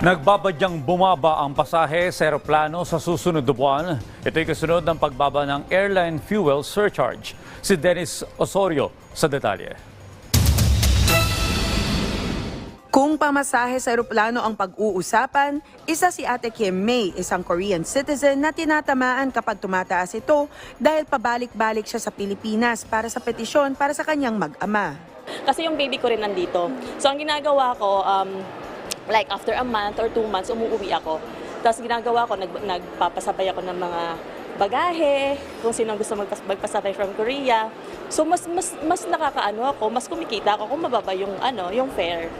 Nagbabadyang bumaba ang pasahe sa eroplano sa susunod na buwan. Ito'y kasunod ng pagbaba ng airline fuel surcharge. Si Dennis Osorio sa detalye. Kung pamasahe sa eroplano ang pag-uusapan, isa si Ate Kim May, isang Korean citizen na tinatamaan kapag tumataas ito dahil pabalik-balik siya sa Pilipinas para sa petisyon para sa kanyang mag-ama. Kasi yung baby ko rin nandito. So ang ginagawa ko, um, like after a month or two months, umuwi ako. Tapos ginagawa ko, nag, nagpapasabay ako ng mga bagahe, kung sino gusto magpas, magpasabay from Korea. So mas mas mas nakakaano ako, mas kumikita ako kung mababa yung ano, yung fare.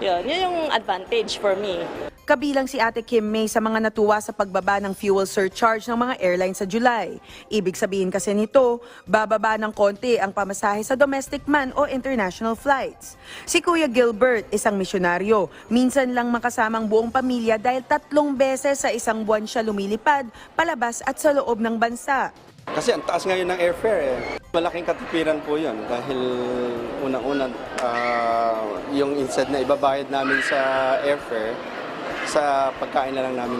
Yun, yun yung advantage for me. Kabilang si Ate Kim May sa mga natuwa sa pagbaba ng fuel surcharge ng mga airlines sa July. Ibig sabihin kasi nito, bababa ng konti ang pamasahe sa domestic man o international flights. Si Kuya Gilbert, isang misyonaryo, minsan lang makasamang buong pamilya dahil tatlong beses sa isang buwan siya lumilipad, palabas at sa loob ng bansa. Kasi ang taas ngayon ng airfare eh. Malaking katipiran po yun dahil unang-una ah, yung instead na ibabayad namin sa airfare, sa pagkain na lang namin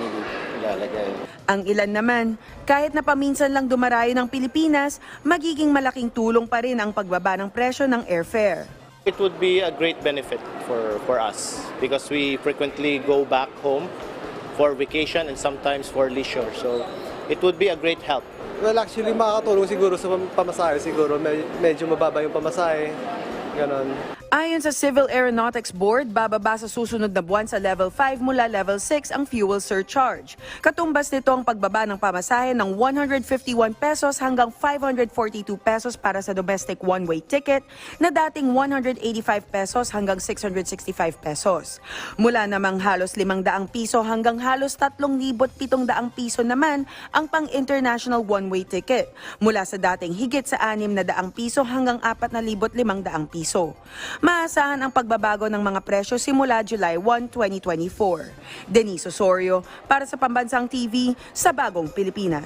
ilalagay. Ang ilan naman, kahit na paminsan lang dumarayo ng Pilipinas, magiging malaking tulong pa rin ang pagbaba ng presyo ng airfare. It would be a great benefit for, for us because we frequently go back home for vacation and sometimes for leisure. So it would be a great help. Well, actually, makakatulong siguro sa pam- pamasahe. Siguro med- medyo mababa yung pamasahe. Ganon. Ayon sa Civil Aeronautics Board, bababa sa susunod na buwan sa level 5 mula level 6 ang fuel surcharge. Katumbas nito ang pagbaba ng pamasahe ng 151 pesos hanggang 542 pesos para sa domestic one-way ticket na dating 185 pesos hanggang 665 pesos. Mula namang halos 500 piso hanggang halos 3,700 piso naman ang pang-international one-way ticket mula sa dating higit sa 600 piso hanggang 4,500 piso. Maasahan ang pagbabago ng mga presyo simula July 1, 2024. Denise Osorio para sa Pambansang TV sa Bagong Pilipinas.